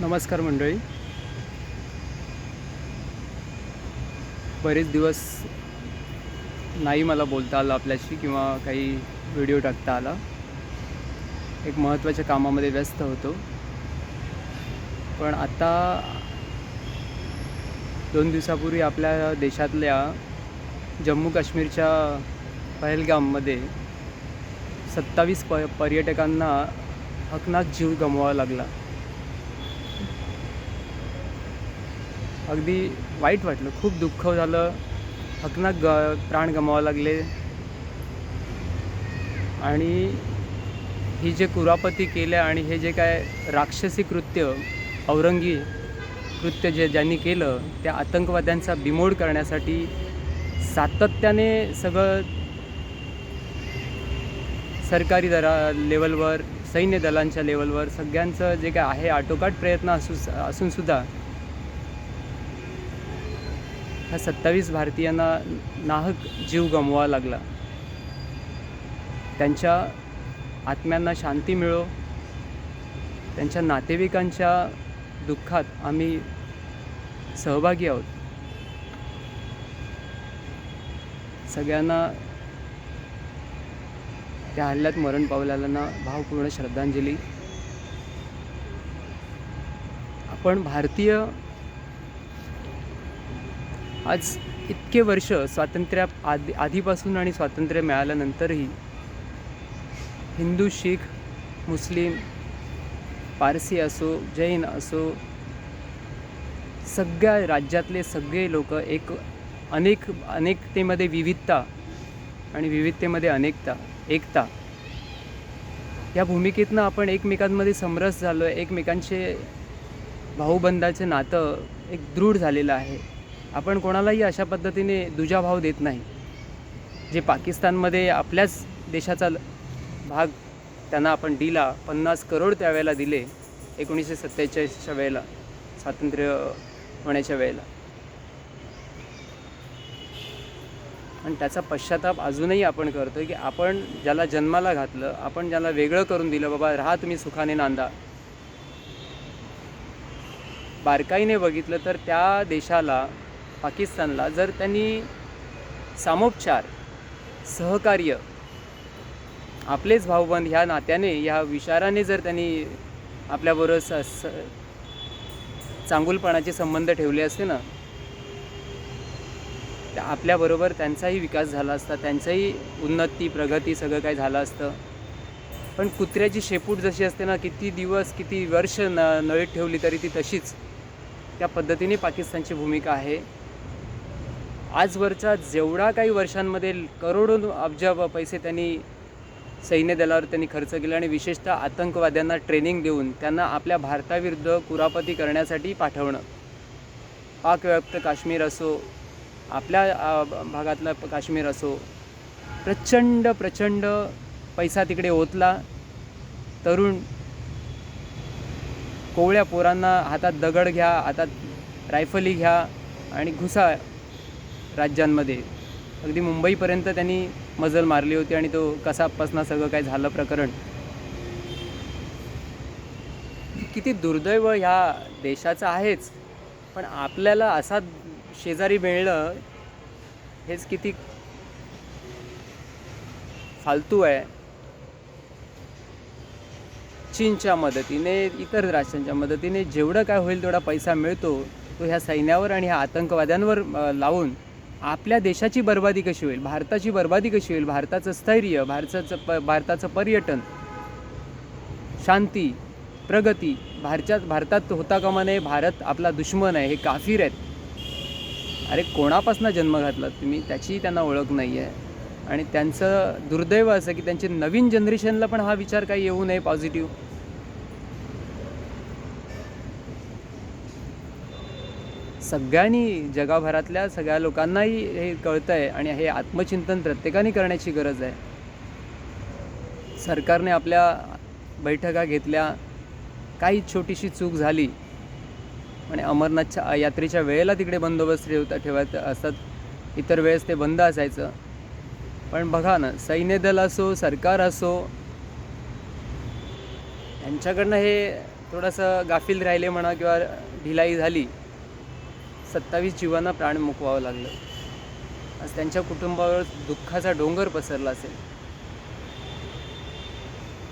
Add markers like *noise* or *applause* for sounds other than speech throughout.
नमस्कार मंडळी. बरेच दिवस नाही मला बोलता आलं आपल्याशी किंवा काही व्हिडिओ टाकता आला. एक महत्त्वाच्या कामामध्ये व्यस्त होतो. पण आता दोन दिवसापूर्वी आपल्या देशातल्या जम्मू काश्मीरच्या पहलगाममध्ये सत्तावीस प पर्यटकांना हकनाक जीव गमवावा लागला. अगदी वाईट वाटलं. खूप दुःख झालं. हकनाक ग प्राण गमावा लागले. आणि ही जे कुरापती केल्या आणि हे जे काय राक्षसी कृत्य औरंगी कृत्य जे ज्यांनी केलं त्या आतंकवाद्यांचा बिमोड करण्यासाठी सातत्याने सगळं सरकारी दरा लेवलवर सैन्य दलांच्या लेवलवर सगळ्यांचं जे काय आहे आटोकाट प्रयत्न असू असूनसुद्धा ह्या सत्तावीस भारतीयांना नाहक जीव गमवावा लागला. त्यांच्या आत्म्यांना शांती मिळो. त्यांच्या नातेवाईकांच्या दुःखात आम्ही सहभागी आहोत. सगळ्यांना त्या हल्ल्यात मरण पावलेल्यांना भावपूर्ण श्रद्धांजली. आपण भारतीय आज इतके वर्ष स्वातंत्र्या आधी आधीपासून आणि स्वातंत्र्य मिळाल्यानंतरही हिंदू शीख मुस्लिम पारसी असो जैन असो सगळ्या राज्यातले सगळे लोक एक अनेक अनेकतेमध्ये विविधता आणि विविधतेमध्ये अनेकता एकता. या भूमिकेतनं आपण एकमेकांमध्ये समरस झालो आहे एकमेकांचे भाऊबंधाचे नातं एक दृढ झालेलं आहे. आपण कोणालाही अशा पद्धतीने दुजाभाव देत नाही जे पाकिस्तानमध्ये आपल्याच देशाचा भाग त्यांना आपण दिला पन्नास करोड त्यावेळेला दिले एकोणीसशे सत्तेचाळीसच्या वेळेला स्वातंत्र्य होण्याच्या वेळेला. आणि त्याचा पश्चाताप अजूनही आपण करतो की आपण ज्याला जन्माला घातलं आपण ज्याला वेगळं करून दिलं बाबा राहा तुम्ही सुखाने नांदा. बारकाईने बघितलं तर त्या देशाला पाकिस्तानला जर त्यांनी सामोपचार सहकार्य आपलेच भाऊबंद ह्या नात्याने ह्या विचाराने जर त्यांनी आपल्याबरोबर स स चांगुलपणाचे संबंध ठेवले असते ना तर आपल्याबरोबर त्यांचाही विकास झाला असता त्यांचाही उन्नती प्रगती सगळं काही झालं असतं. पण कुत्र्याची शेपूट जशी असते ना किती दिवस किती वर्ष न नळीत ठेवली तरी ती तशीच. त्या पद्धतीने पाकिस्तानची भूमिका आहे. आजवरच्या जेवढा काही वर्षांमध्ये करोडो अब्ज पैसे त्यांनी सैन्य दलावर त्यांनी खर्च केला आणि विशेषतः आतंकवाद्यांना ट्रेनिंग देऊन त्यांना आपल्या भारताविरुद्ध कुरापती करण्यासाठी पाठवणं. पाकव्याप्त काश्मीर असो आपल्या भागातला काश्मीर असो प्रचंड प्रचंड पैसा तिकडे ओतला. तरुण कोवळ्या पोरांना हातात दगड घ्या हातात रायफली घ्या आणि घुसा. राज्यांमध्ये. अगदी मुंबईपर्यंत त्यांनी मजल मारली होती आणि तो कसापासनं सगळं काय झालं प्रकरण. किती दुर्दैव ह्या देशाचं आहेच. पण आपल्याला असा शेजारी मिळणं हेच किती फालतू आहे. चीनच्या मदतीने इतर राष्ट्रांच्या मदतीने जेवढं काय होईल तेवढा पैसा मिळतो तो ह्या सैन्यावर आणि ह्या आतंकवाद्यांवर लावून आपल्या देशाची बर्बादी कशी होईल? भारताची बर्बादी कशी होईल? भारताचं स्थैर्य भारताचं प भारताचं पर्यटन शांती प्रगती भारतात भारतात होता कामा नये भारत आपला दुश्मन आहे हे काफीर आहेत. अरे कोणापासून जन्म घातला तुम्ही? त्याची त्यांना ओळख नाही आहे आणि त्यांचं दुर्दैव असं की त्यांचे नवीन जनरेशनला पण हा विचार काही येऊ नये पॉझिटिव्ह. सगळ्यांनी जगाभरातल्या सगळ्या लोकांनाही हे कळतं आहे आणि हे आत्मचिंतन प्रत्येकाने करण्याची गरज आहे. सरकारने आपल्या बैठका घेतल्या काही छोटीशी चूक झाली आणि अमरनाथच्या यात्रेच्या वेळेला तिकडे बंदोबस्त ठेवता ठेवत असतात. इतर वेळेस ते बंद असायचं. पण बघा ना सैन्य दल असो सरकार असो यांच्याकडनं हे थोडंसं गाफील राहिले म्हणा किंवा ढिलाई झाली सत्तावीस जीवांना प्राण मुकवावं लागलं. आज त्यांच्या कुटुंबावर दुःखाचा डोंगर पसरला असेल.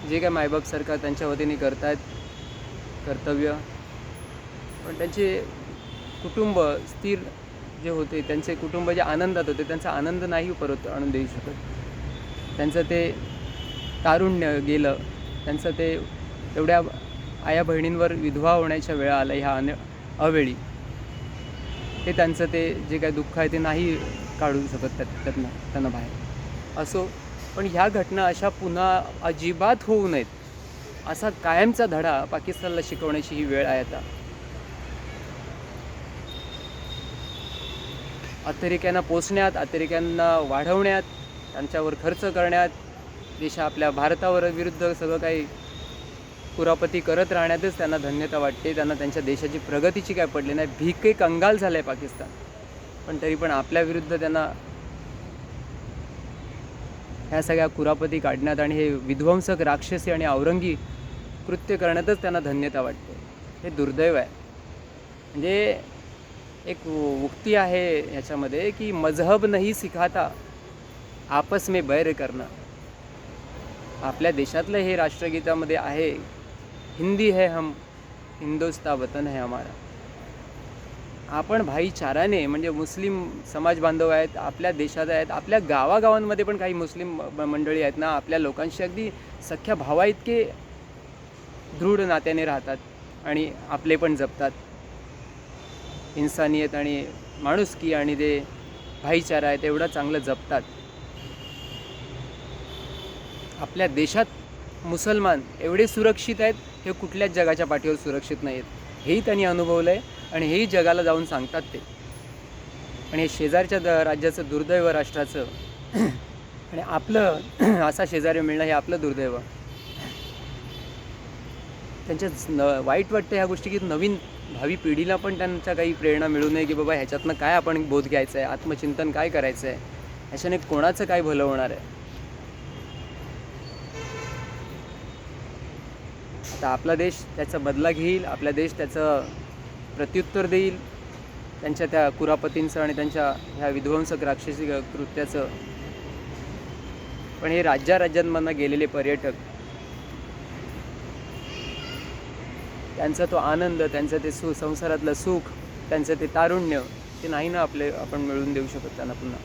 जे काय मायबाप सरकार त्यांच्या वतीने करतायत कर्तव्य पण त्यांचे कुटुंब स्थिर जे होते त्यांचे कुटुंब जे आनंदात होते त्यांचा आनंद नाही परत आणून देऊ शकत. त्यांचं ते तारुण्य गेलं त्यांचं ते एवढ्या आया बहिणींवर विधवा होण्याच्या वेळा आल्या ह्या अन अवेळी. हे त्यांचं ते जे काय दुःख आहे ते नाही काढू शकत त्यात त्यातनं त्यांना बाहेर. असो पण ह्या घटना अशा पुन्हा अजिबात होऊ नयेत. असा कायमचा धडा पाकिस्तानला शिकवण्याची ही वेळ आहे आता. अतिरेक्यांना पोचण्यात अतिरेक्यांना वाढवण्यात त्यांच्यावर खर्च करण्यात देश आपल्या भारतावर विरुद्ध सगळं काही कुरापती करत राहण्यातच त्यांना धन्यता वाटते. त्यांना त्यांच्या देशाची प्रगतीची काय पडली नाही. भिके कंगाल झालं आहे पाकिस्तान. पण तरी पण आपल्या विरुद्ध त्यांना ह्या सगळ्या कुरापती काढण्यात आणि हे विध्वंसक राक्षसी आणि औरंगी कृत्य करण्यातच त्यांना धन्यता वाटते. हे दुर्दैव आहे. म्हणजे एक उक्ती आहे ह्याच्यामध्ये की मजहब नाही सिखाता आपस में बैर करणं आपल्या देशातलं हे राष्ट्रगीतामध्ये आहे हिंदी है हम हिंदोस्ता वतन है हमारा। आपण भाईचाराने म्हणजे मुस्लिम समाज बांधव आहेत आपल्या देशात आहेत आपल्या गावागावांमध्ये पण काही मुस्लिम मंडळी आहेत ना आपल्या लोकांशी अगदी सख्या भावा इतके दृढ नात्याने राहतात आणि आपले पण जपतात. इन्सानियत आणि माणुसकी आणि ते भाईचारा आहे तेवढं चांगलं जपतात. आपल्या देशात मुसलमान एवढे सुरक्षित आहेत हे कुठल्याच जगाच्या पाठीवर सुरक्षित नाही आहेत हेही त्यांनी अनुभवलं आहे आणि हेही जगाला जाऊन सांगतात ते. आणि हे शेजारच्या द राज्याचं दुर्दैव राष्ट्राचं. आणि आपलं *clears throat* असा शेजारी मिळणं हे आपलं दुर्दैव. त्यांच्या न वाईट वाटतं ह्या गोष्टी की नवीन भावी पिढीला पण त्यांच्या काही प्रेरणा मिळू नये की बाबा ह्याच्यातनं काय आपण बोध घ्यायचं आहे आत्मचिंतन काय करायचं आहे ह्याच्याने कोणाचं काय भलं होणार आहे? तर आपला देश त्याचा बदला घेईल आपला देश त्याचं प्रत्युत्तर देईल. त्यांच्या त्या कुरापतींचं आणि त्यांच्या ह्या विध्वंसक राक्षसी कृत्याचं. पण हे राज्या राज्यांमधनं गेलेले पर्यटक त्यांचा तो आनंद त्यांचं ते सु संसारातलं सुख त्यांचं ते तारुण्य ते नाही ना आपले आपण मिळवून देऊ शकत त्यांना पुन्हा.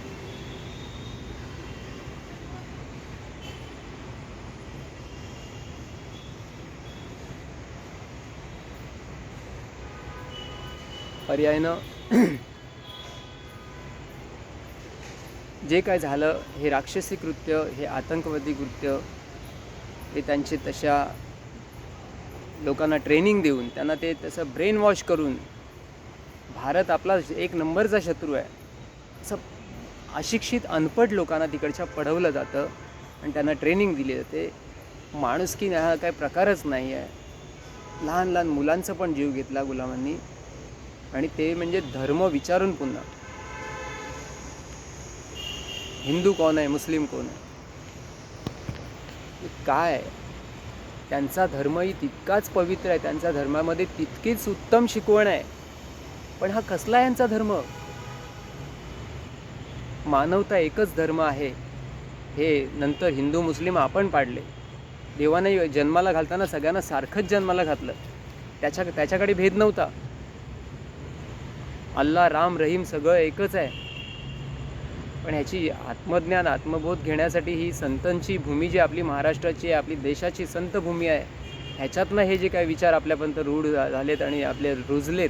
पर्यायनं जे काय झालं हे राक्षसी कृत्य हे आतंकवादी कृत्य हे त्यांचे तशा लोकांना ट्रेनिंग देऊन त्यांना ते तसं ब्रेन वॉश करून भारत आपला एक नंबरचा शत्रू आहे. असं अशिक्षित अनपढ लोकांना तिकडच्या पढवलं जातं आणि त्यांना ट्रेनिंग दिली जाते. माणुसकी हा काही प्रकारच नाही आहे लहान लहान मुलांचा पण जीव घेतला गुलामांनी. आणि ते म्हणजे धर्म विचारून पुन्हा. हिंदू कोण आहे मुस्लिम कोण आहे? काय? त्यांचा धर्मही तितकाच पवित्र आहे त्यांच्या धर्मामध्ये तितकीच उत्तम शिकवण आहे. पण हा कसला यांचा धर्म? मानवता एकच धर्म आहे. हे नंतर हिंदू मुस्लिम आपण पाडले. देवाने जन्माला घालताना सगळ्यांना सारखंच जन्माला घातलं. त्याच्या त्याच्याकडे भेद नव्हता. अल्ला राम रहीम सगळं एकच आहे. पण ह्याची आत्मज्ञान आत्मबोध घेण्यासाठी ही संतांची भूमी जी आपली महाराष्ट्राची आहे आपली देशाची संत भूमी आहे ह्याच्यातनं हे जे काही विचार आपल्यापर्यंत रूढ झालेत आणि आपले रुजलेत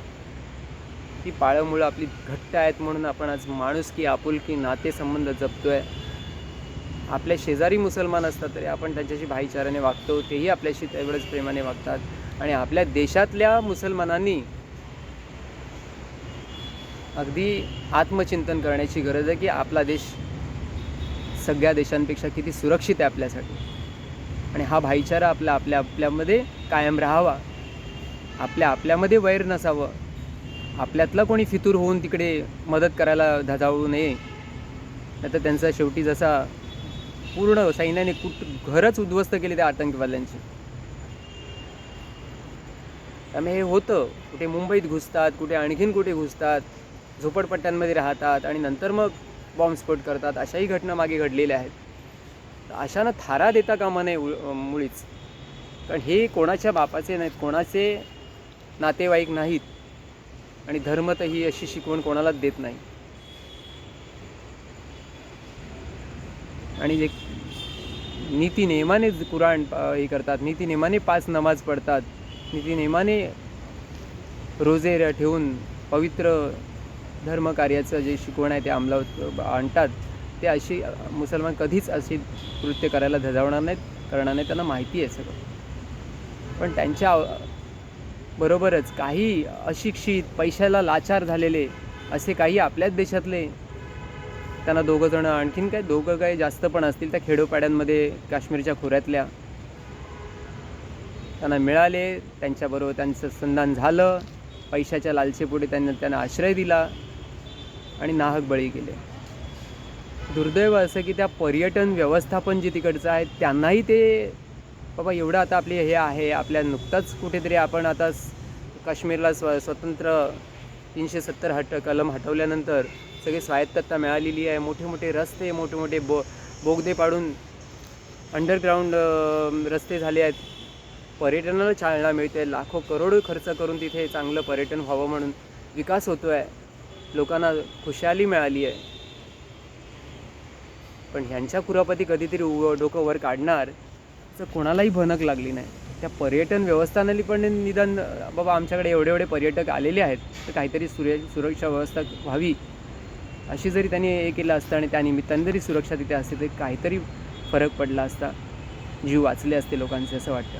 ती पाळंमुळं आपली घट्ट आहेत म्हणून आपण आज माणूस की आपुलकी नातेसंबंध जपतोय. आपल्या शेजारी मुसलमान असतात तरी आपण त्यांच्याशी भाईचाराने वागतो तेही आपल्याशी तेवढंच प्रेमाने वागतात. आणि आपल्या देशातल्या मुसलमानांनी अगदी आत्मचिंतन करण्याची गरज आहे की आपला देश सगळ्या देशांपेक्षा किती सुरक्षित आहे आपल्यासाठी. आणि हा भाईचारा आपला आपल्या आपल्यामध्ये कायम राहावा. आपल्या आपल्यामध्ये वैर नसावं. आपल्यातला कोणी फितूर होऊन तिकडे मदत करायला धजावू नये. नाही तर त्यांचा शेवटी जसा पूर्ण सैन्याने कुठ घरच उद्ध्वस्त केले त्या आतंकवाद्यांची. त्यामुळे हे होतं. कुठे मुंबईत घुसतात कुठे आणखीन कुठे घुसतात झोपडपट्ट्यांमध्ये राहतात आणि नंतर मग बॉम्बस्फोट करतात अशाही घटना मागे घडलेल्या आहेत. अशानं थारा देता कामा नये उ- मुळीच. कारण हे कोणाच्या बापाचे नाहीत कोणाचे नातेवाईक नाहीत. आणि धर्म तर ही अशी शिकवण कोणालाच देत नाही. आणि जे नीती नियमाने कुराण हे करतात नीती नियमाने पाच नमाज पडतात नीती नियमाने रोजे र- ठेवून पवित्र धर्मकार्याचं जे शिकवण आहे ते अंमलात आणतात ते अशी मुसलमान कधीच अशी कृत्य करायला धजावणार नाहीत करणार नाही त्यांना माहिती आहे सगळं. पण त्यांच्या बरोबरच काही अशिक्षित पैशाला लाचार झालेले असे काही आपल्याच देशातले त्यांना दोघं जणं आणखीन काय दोघं काही जास्त पण असतील त्या खेडोपाड्यांमध्ये काश्मीरच्या खोऱ्यातल्या त्यांना मिळाले त्यांच्याबरोबर त्यांचं संधान झालं पैशाच्या लालसेपोटी त्यांना त्यांना आश्रय दिला. आणि नाहक बळी गेले. दुर्दैव असं की त्या पर्यटन व्यवस्थापन जे तिकडचं आहे त्यांनाही ते बाबा एवढं आता आपले हे आहे आपल्या नुकताच कुठेतरी आपण आता काश्मीरला स्व स्वतंत्र तीनशे सत्तर हट कलम हटवल्यानंतर सगळी स्वायत्तता मिळालेली आहे. मोठे मोठे रस्ते मोठे मोठे बो बोगदे पाडून अंडरग्राऊंड रस्ते झाले आहेत. पर्यटनाला चालना मिळते. लाखो करोड खर्च करून तिथे चांगलं पर्यटन व्हावं म्हणून विकास होतो आहे लोकांना खुशाली मिळाली आहे. पण ह्यांच्या कुरापती कधीतरी उ डोकं वर काढणार तर कोणालाही भनक लागली नाही. त्या पर्यटन व्यवस्थानाली पण निदान बाबा आमच्याकडे एवढे एवढे पर्यटक आलेले आहेत तर काहीतरी सुरे सुरक्षा व्यवस्था व्हावी. अशी जरी त्यांनी हे केलं असतं आणि त्यानिमित्ताने जरी सुरक्षा तिथे असते तर काहीतरी फरक पडला असता. जीव वाचले असते लोकांचे असं वाटतं.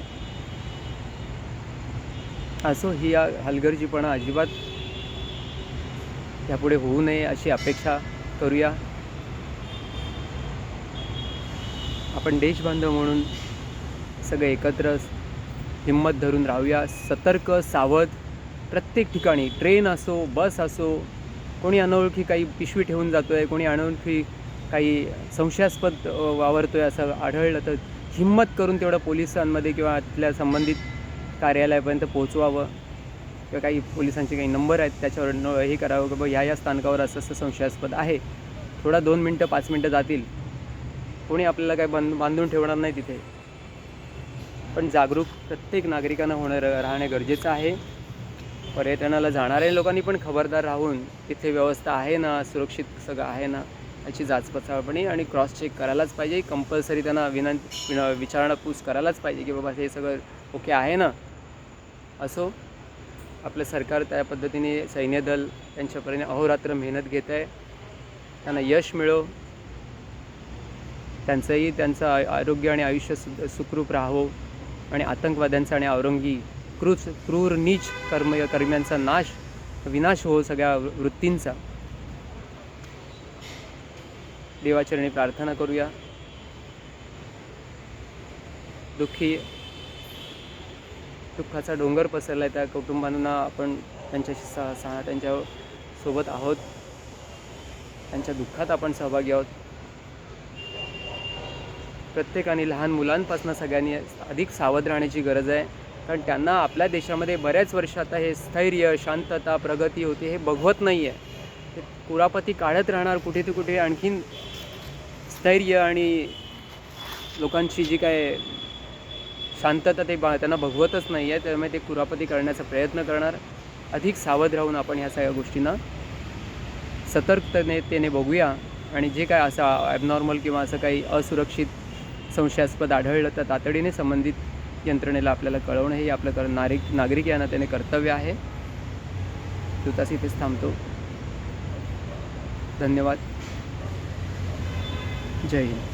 असो ही या हलगर्जीपणा अजिबात यापुढे होऊ नये अशी अपेक्षा करूया. आपण देशबांधव म्हणून सगळे एकत्र हिंमत धरून राहूया. सतर्क सावध. प्रत्येक ठिकाणी ट्रेन असो बस असो कोणी अनोळखी काही पिशवी ठेवून जातो आहे कोणी अनोळखी काही संशयास्पद वावरतो आहे असं आढळलं तर हिंमत करून तेवढं पोलिसांमध्ये किंवा तिथल्या संबंधित कार्यालयापर्यंत पोहोचवावं. किंवा काही पोलिसांचे काही नंबर आहेत त्याच्यावर न हे करावं की बाबा ह्या या स्थानकावर असं असं संशयास्पद आहे. थोडा दोन मिनटं पाच मिनटं जातील. कोणी आपल्याला काय बंद बांधून ठेवणार नाही तिथे. पण जागरूक प्रत्येक नागरिकांना होणं राहणे गरजेचं आहे. पर्यटनाला जाणाऱ्या लोकांनी पण खबरदार राहून तिथे व्यवस्था आहे ना सुरक्षित सगळं आहे ना याची जाचपचाळपणी आणि क्रॉस चेक करायलाच पाहिजे. कंपल्सरी त्यांना विनंती विन- विचारणापूस करायलाच पाहिजे की बाबा हे सगळं ओके आहे ना? असो. आपलं सरकार त्या पद्धतीने सैन्यदल त्यांच्यापर्यंत अहोरात्र मेहनत घेत आहे. त्यांना यश मिळो. त्यांचंही त्यांचं आरोग्य आणि आयुष्य सु सुखरूप राहावं आणि आतंकवाद्यांचा आणि औरंगी क्रूच क्रूर नीच कर्म कर्म्यांचा नाश विनाश हो सगळ्या वृत्तींचा. देवाचरणी प्रार्थना करूया. दुःखी दुःखाचा डोंगर पसरला आहे त्या कुटुंबांना आपण त्यांच्याशी सह सहा त्यांच्यासोबत आहोत. त्यांच्या दुःखात आपण सहभागी आहोत. प्रत्येकाने लहान मुलांपासून सगळ्यांनी अधिक सावध राहण्याची गरज आहे. कारण त्यांना आपल्या देशामध्ये बऱ्याच वर्ष आता हे स्थैर्य शांतता प्रगती होती हे बघवत नाही आहे ते कुरापती काढत राहणार कुठे ते कुठे आणखीन स्थैर्य आणि लोकांची जी काय शांतता ते बा त्यांना भगवतच नाही आहे त्यामुळे ते कुरापती करण्याचा प्रयत्न करणार. अधिक सावध राहून आपण ह्या सगळ्या गोष्टींना सतर्कतेने बघूया. आणि जे काय असं ॲबनॉर्मल किंवा असं काही असुरक्षित संशयास्पद आढळलं तर तातडीने संबंधित यंत्रणेला आपल्याला कळवणं हे आपलं कर नागरिक नागरिक यांना त्याने कर्तव्य आहे. तुतास इथेच थांबतो. धन्यवाद. जय हिंद.